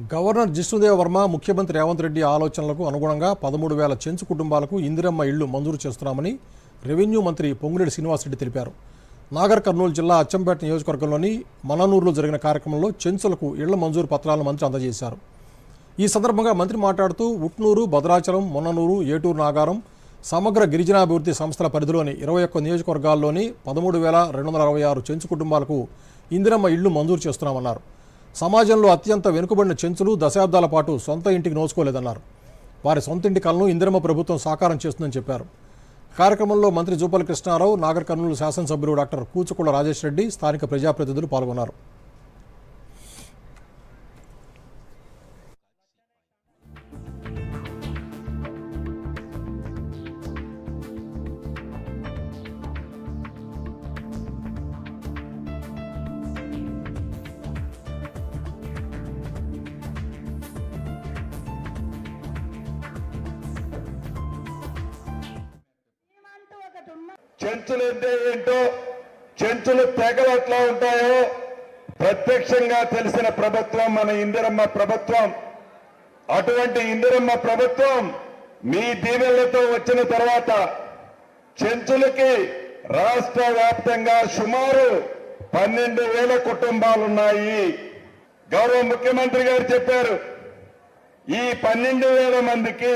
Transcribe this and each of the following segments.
Governor జిష్ణుదేవ Varma ముఖ్యమంత్రి రేవంత్ రెడ్డి ఆలోచనలకు అనుగుణంగా పదమూడు వేల చెంచు కుటుంబాలకు ఇందిరమ్మ ఇళ్ళు మంజూరు చేస్తున్నామని రెవెన్యూ మంత్రి పొంగులేడు శ్రీనివాసరెడ్డి తెలిపారు. నాగర్ కర్నూలు జిల్లా అచ్చంపేట నియోజకవర్గంలోని మననూరులో జరిగిన కార్యక్రమంలో చెంచులకు ఇళ్ళ మంజూరు పత్రాలను మంత్రి అందజేశారు. ఈ సందర్భంగా మంత్రి మాట్లాడుతూ ఉట్నూరు భద్రాచలం మొన్ననూరు ఏటూరు నాగారం సమగ్ర గిరిజనాభివృద్ధి సంస్థల పరిధిలోని ఇరవై ఒక్క నియోజకవర్గాల్లోని పదమూడు వేల రెండు వందల అరవై ఆరు చెంచు కుటుంబాలకు ఇందిరమ్మ ఇళ్ళు మంజూరు చేస్తున్నామన్నారు. సమాజంలో అత్యంత వెనుకబడిన చెంచులు దశాబ్దాల పాటు సొంత ఇంటికి నోచుకోలేదన్నారు. వారి సొంత ఇంటి కలను ఇందిరమ్మ ప్రభుత్వం సాకారం చేస్తుందని చెప్పారు. కార్యక్రమంలో మంత్రి జూపల్లి కృష్ణారావు నాగర్ కర్నూలు శాసనసభ్యులు డాక్టర్ కూచుకుళ్ళ రాజేష్ రెడ్డి స్థానిక ప్రజాప్రతినిధులు పాల్గొన్నారు. చెంచులు అంటే ఏంటో చెంచులు తెగలు ఎట్లా ఉంటాయో ప్రత్యక్షంగా తెలిసిన ప్రభుత్వం మన ఇందిరమ్మ ప్రభుత్వం. అటువంటి ఇందిరమ్మ ప్రభుత్వం మీ దీవెళ్ళతో వచ్చిన తర్వాత చెంచులకి రాష్ట్ర వ్యాప్తంగా సుమారు పన్నెండు వేల కుటుంబాలున్నాయి. గౌరవ ముఖ్యమంత్రి గారు చెప్పారు ఈ పన్నెండు వేల మందికి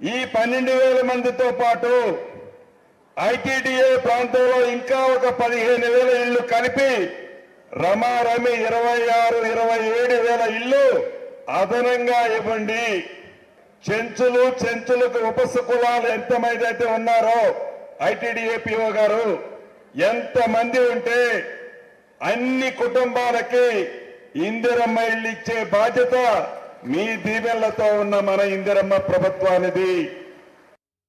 ఈ పన్నెండు వేల మందితో పాటు ఐటీడీఏ ప్రాంతంలో ఇంకా ఒక పదిహేను వేల ఇళ్ళు కలిపి రమారమి ఇరవై ఆరు ఇరవై ఏడు వేల ఇళ్ళు అదనంగా ఇవ్వండి. చెంచులు చెంచులకు ఉపస కులాలు ఎంతమంది అయితే ఉన్నారో ఐటీడీఏ పిఓ గారు ఎంతమంది ఉంటే అన్ని కుటుంబాలకి ఇందిరమ్మ ఇల్లు ఇచ్చే బాధ్యత మీ దీవెనలతో ఉన్న మన ఇందిరమ్మ ప్రభుత్వానిది.